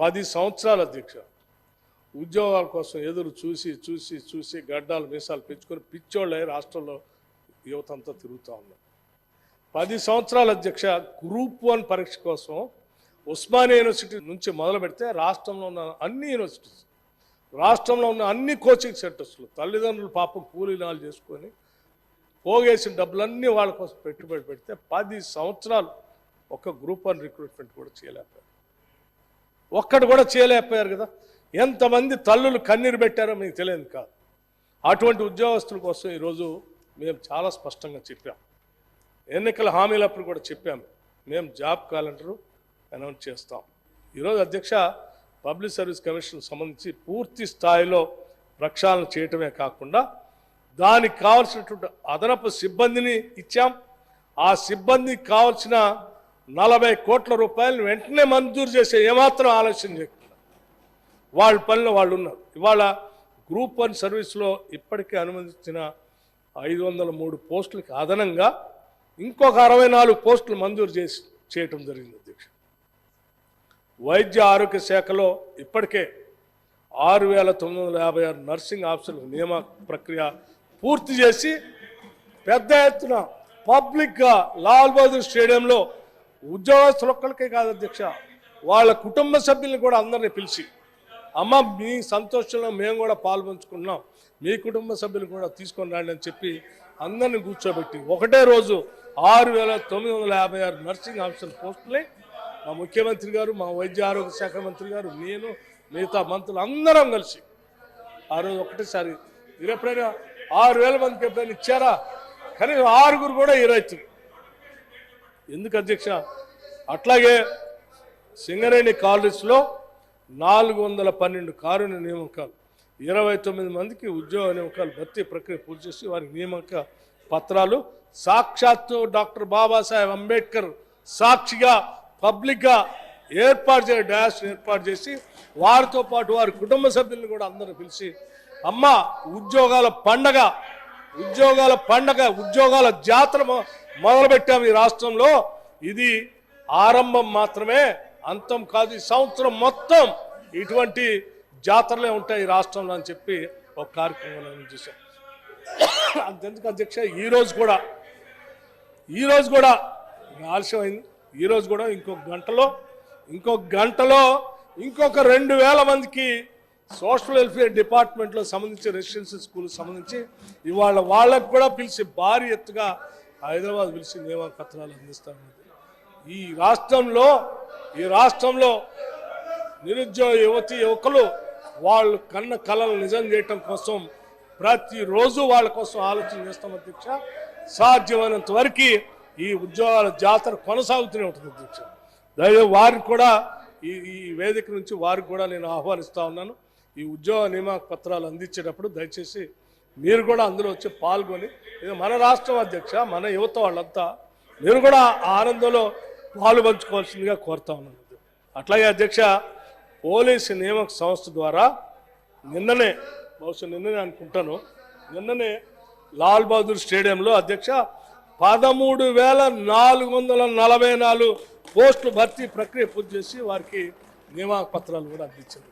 పది సంవత్సరాల అధ్యక్ష. ఉద్యోగాల కోసం ఎదురు చూసి చూసి చూసి గడ్డాలు మీసాలు పెంచుకొని పిచ్చోళ్ళే రాష్ట్రంలో యువత అంతా తిరుగుతూ ఉన్నారు. పది సంవత్సరాల అధ్యక్ష గ్రూప్ వన్ పరీక్ష కోసం ఉస్మానియా యూనివర్సిటీ నుంచి మొదలు పెడితే రాష్ట్రంలో ఉన్న అన్ని యూనివర్సిటీస్ రాష్ట్రంలో ఉన్న అన్ని కోచింగ్ సెంటర్స్లో తల్లిదండ్రులు పాపం కూలీనాలు చేసుకొని పోగేసిన డబ్బులన్నీ వాళ్ళ కోసం పెట్టుబడి పెడితే పది సంవత్సరాలు ఒక గ్రూప్ వన్ రిక్రూట్మెంట్ కూడా చేయలేకపోయారు. ఒక్కడు కూడా చేయలేకపోయారు కదా. ఎంతమంది తల్లులు కన్నీరు పెట్టారో మీకు తెలియదు కాదు. అటువంటి ఉద్యోగస్తుల కోసం ఈరోజు మేము చాలా స్పష్టంగా చెప్పాం. ఎన్నికల హామీలప్పుడు కూడా చెప్పాము మేము జాబ్ క్యాలెండరు అనౌన్స్ చేస్తాం. ఈరోజు అధ్యక్ష పబ్లిక్ సర్వీస్ కమిషన్ సంబంధించి పూర్తి స్థాయిలో ప్రక్షాళన చేయటమే కాకుండా దానికి కావాల్సినటువంటి అదనపు సిబ్బందిని ఇచ్చాం. ఆ సిబ్బందికి కావాల్సిన నలభై కోట్ల రూపాయలను వెంటనే మంజూరు చేసే ఏమాత్రం ఆలస్యం చేయకుండా. వాళ్ళ పనిలో వాళ్ళు ఉన్నారు. ఇవాళ గ్రూప్ వన్ సర్వీస్లో ఇప్పటికే అనుమతించిన ఐదు వందల మూడు పోస్టులకి అదనంగా ఇంకొక అరవై నాలుగు పోస్టులు మంజూరు చేసి చేయటం జరిగింది అధ్యక్ష. వైద్య ఆరోగ్య శాఖలో ఇప్పటికే ఆరు వేల తొమ్మిది వందల యాభై ఆరు నర్సింగ్ ఆఫీసర్లు నియమ ప్రక్రియ పూర్తి చేసి పెద్ద ఎత్తున పబ్లిక్గా లాల్ బహదూర్ స్టేడియంలో ఉద్యోగస్తులు ఒక్కరికే కాదు అధ్యక్ష వాళ్ళ కుటుంబ సభ్యుల్ని కూడా అందరినీ పిలిచి అమ్మ మీ సంతోషంలో మేము కూడా పాల్పంచుకున్నాం మీ కుటుంబ సభ్యులు కూడా తీసుకొని రండి అని చెప్పి అందరిని కూర్చోబెట్టి ఒకటే రోజు ఆరు వేల తొమ్మిది వందల యాభై ఆరు నర్సింగ్ ఆఫీసర్ పోస్టులే మా ముఖ్యమంత్రి గారు మా వైద్య ఆరోగ్య శాఖ మంత్రి గారు నేను మిగతా మంత్రులు అందరం కలిసి ఆ రోజు ఒకటేసారి మీరు ఎప్పుడైనా ఆరు వేల మందికి ఎప్పుడైనా ఇచ్చారా? కానీ ఆరుగురు కూడా ఈ రైతులు. ఎందుకు అధ్యక్ష? అట్లాగే సింగరేణి కాలేజ్లో నాలుగు వందల పన్నెండు కారుణ్య నియామకాలు ఇరవై తొమ్మిది మందికి ఉద్యోగ నియామకాలు భర్తీ ప్రక్రియ పూర్తి చేసి వారికి నియామక పత్రాలు. సాక్షాత్తు డాక్టర్ బాబాసాహెబ్ అంబేద్కర్ సాక్షిగా పబ్లిక్గా ఏర్పాటు చేయ డాష్ ఏర్పాటు చేసి వారితో పాటు వారి కుటుంబ సభ్యులను కూడా అందరూ పిలిచి అమ్మ ఉద్యోగాల పండగ ఉద్యోగాల పండగ ఉద్యోగాల జాతర మొదలుపెట్టాము ఈ రాష్ట్రంలో. ఇది ఆరంభం మాత్రమే అంతం కాదు ఈ సంవత్సరం మొత్తం ఇటువంటి జాతరలే ఉంటాయి ఈ రాష్ట్రంలో అని చెప్పి ఒక కార్యక్రమం చూసాం అంతెందుకు అధ్యక్ష ఈరోజు కూడా ఈ రోజు కూడా ఆలస్యమైంది. ఈ రోజు కూడా ఇంకొక గంటలో ఇంకొక గంటలో ఇంకొక రెండు వేల మందికి సోషల్ వెల్ఫేర్ డిపార్ట్మెంట్లో సంబంధించి రెసిడెన్షియల్ స్కూల్ సంబంధించి ఇవాళ వాళ్ళకు కూడా పిలిచి భారీ ఎత్తుగా హైదరాబాద్ పిలిచి నియామక పత్రాలు అందిస్తామని ఈ రాష్ట్రంలో ఈ రాష్ట్రంలో నిరుద్యోగ యువతి యువకులు వాళ్ళు కన్న కళలు నిజం చేయటం కోసం ప్రతిరోజు వాళ్ళ కోసం ఆలోచన చేస్తాం అధ్యక్ష. సాధ్యమైనంత వరకు ఈ ఉద్యోగాల జాతర కొనసాగుతూనే ఉంటుంది అధ్యక్ష. దయ వారికి కూడా ఈ ఈ వేదిక నుంచి వారికి కూడా నేను ఆహ్వానిస్తూ ఉన్నాను. ఈ ఉద్యోగ నియామక పత్రాలు అందించేటప్పుడు దయచేసి మీరు కూడా అందులో వచ్చి పాల్గొని ఇది మన రాష్ట్రం అధ్యక్ష మన యువత వాళ్ళంతా మీరు కూడా ఆనందంలో పాలు పంచుకోవాల్సిందిగా కోరుతా ఉన్నాను. అట్లాగే అధ్యక్ష పోలీసు నియామక సంస్థ ద్వారా నిన్ననే బహుశా నిన్ననే అనుకుంటాను నిన్ననే లాల్ బహదూర్ స్టేడియంలో అధ్యక్ష పదమూడు వేల నాలుగు వందల నలభై నాలుగు పోస్టులు భర్తీ ప్రక్రియ పూర్తి చేసి వారికి నియామక పత్రాలు కూడా అందించారు.